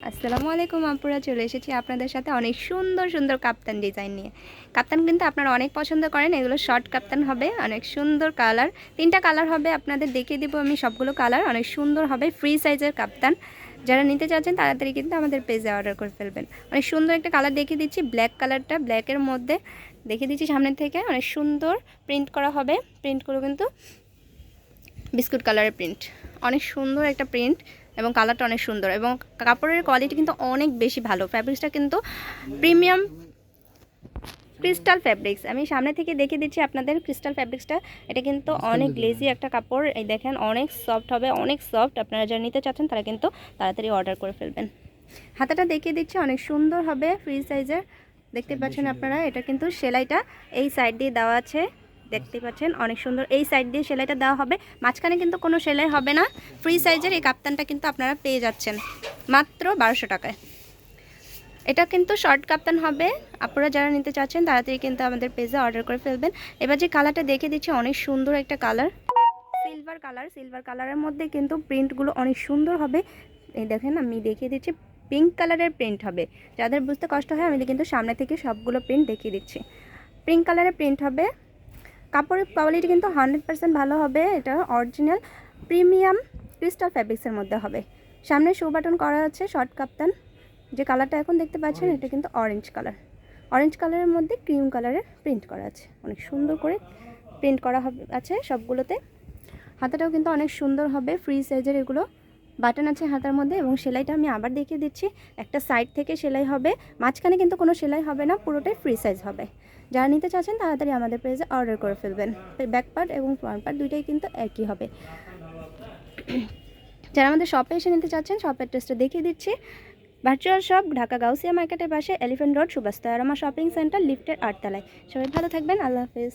আসসালামু আলাইকুম আপুরা, চলে এসেছি আপনাদের সাথে অনেক সুন্দর সুন্দর কাপ্তান ডিজাইন নিয়ে। কাপ্তান কিন্তু আপনারা অনেক পছন্দ করেন, এগুলো শর্ট কাপ্তান হবে, অনেক সুন্দর কালার তিনটা কালার হবে, আপনাদের দেখিয়ে দিব আমি সবগুলো কালার অনেক সুন্দর হবে ফ্রি সাইজের কাপ্তান। যারা নিতে চাচ্ছেন, তাড়াতাড়ি কিন্তু আমাদের পেজে অর্ডার করে ফেলবেন। অনেক সুন্দর একটা কালার দেখিয়ে দিচ্ছি ব্ল্যাক কালারটা ব্ল্যাকের মধ্যে। দেখিয়ে দিচ্ছি সামনের থেকে, অনেক সুন্দর প্রিন্ট করা হবে। প্রিন্টগুলো কিন্তু বিস্কুট কালারের প্রিন্ট অনেক সুন্দর একটা প্রিন্ট এবং কালারটা অনেক সুন্দর এবং কাপড়ের কোয়ালিটি কিন্তু অনেক বেশি ভালো। ফ্যাব্রিক্সটা কিন্তু প্রিমিয়াম ক্রিস্টাল ফ্যাব্রিক্স আমি সামনে থেকে দেখিয়ে দিচ্ছি আপনাদের ক্রিস্টাল ফ্যাব্রিক্সটা এটা কিন্তু অনেক লেজি একটা কাপড়। এই দেখেন অনেক সফট হবে অনেক সফট আপনারা যারা নিতে চাচ্ছেন তারা কিন্তু তাড়াতাড়ি অর্ডার করে ফেলবেন। হাতাটা দেখিয়ে দিচ্ছি অনেক সুন্দর হবে ফ্রি সাইজের দেখতে পাচ্ছেন আপনারা এটা কিন্তু সেলাইটা এই সাইড দিয়ে দেওয়া আছে। দেখতে পাচ্ছেন, অনেক সুন্দর। এই সাইড দিয়ে সেলাইটা দেওয়া হবে। মাঝখানে কিন্তু কোনো সেলাই হবে না। ফ্রি সাইজের এই কাপ্তানটা কিন্তু আপনারা পেয়ে যাচ্ছেন। মাত্র বারোশো টাকায়। এটা কিন্তু শর্ট কাপ্তান হবে। আপনারা যারা নিতে চাচ্ছেন তাড়াতাড়ি কিন্তু আমাদের পেজে অর্ডার করে ফেলবেন। এবার যে কালারটা দেখে দিচ্ছি, অনেক সুন্দর একটা কালার সিলভার কালার সিলভার কালারের মধ্যে কিন্তু প্রিন্টগুলো অনেক সুন্দর হবে। এই দেখেন, আমি দেখিয়ে দিচ্ছি পিঙ্ক কালারের প্রিন্ট হবে। যাদের বুঝতে কষ্ট হয়, আমি কিন্তু সামনে থেকে সবগুলো প্রিন্ট দেখিয়ে দিচ্ছি। পিঙ্ক কালারের প্রিন্ট হবে। কাপড়ের কোয়ালিটি কিন্তু হান্ড্রেড পার্সেন্ট ভালো হবে এটা অরিজিনাল প্রিমিয়াম ক্রিস্টাল ফ্যাব্রিক্সের মধ্যে হবে। সামনে শো বাটন করা আছে শর্ট কাপ্তান যে কালারটা এখন দেখতে পাচ্ছেন এটা কিন্তু অরেঞ্জ কালার অরেঞ্জ কালারের মধ্যে ক্রিম কালারের প্রিন্ট করা আছে। অনেক সুন্দর করে প্রিন্ট করা হবে আছে সবগুলোতে। হাতাটাও কিন্তু অনেক সুন্দর হবে ফ্রি সাইজের এগুলো বাটন আছে হাতার মধ্যে এবং সেলাইটা আমি আবার দেখিয়ে দিচ্ছি। একটা সাইড থেকে সেলাই হবে, মাঝখানে কিন্তু কোনো সেলাই হবে না, পুরোটাই ফ্রি সাইজ হবে। যারা নিতে চাচ্ছেন তাড়াতাড়ি আমাদের পেজে অর্ডার করে ফেলবেন। ব্যাক পার্ট এবং ফ্রন্ট পার্ট দুইটাই কিন্তু একই হবে। যারা আমাদের শপে এসে নিতে চাচ্ছেন শপের অ্যাড্রেসটা দেখিয়ে দিচ্ছি। ভার্চুয়াল শপ ঢাকা গাউসিয়া মার্কেটের পাশে এলিফেন্ট রোড তয়ারামা শপিং সেন্টার লিফটের আটতলায়। সবাই ভালো থাকবেন, আল্লাহ হাফিজ।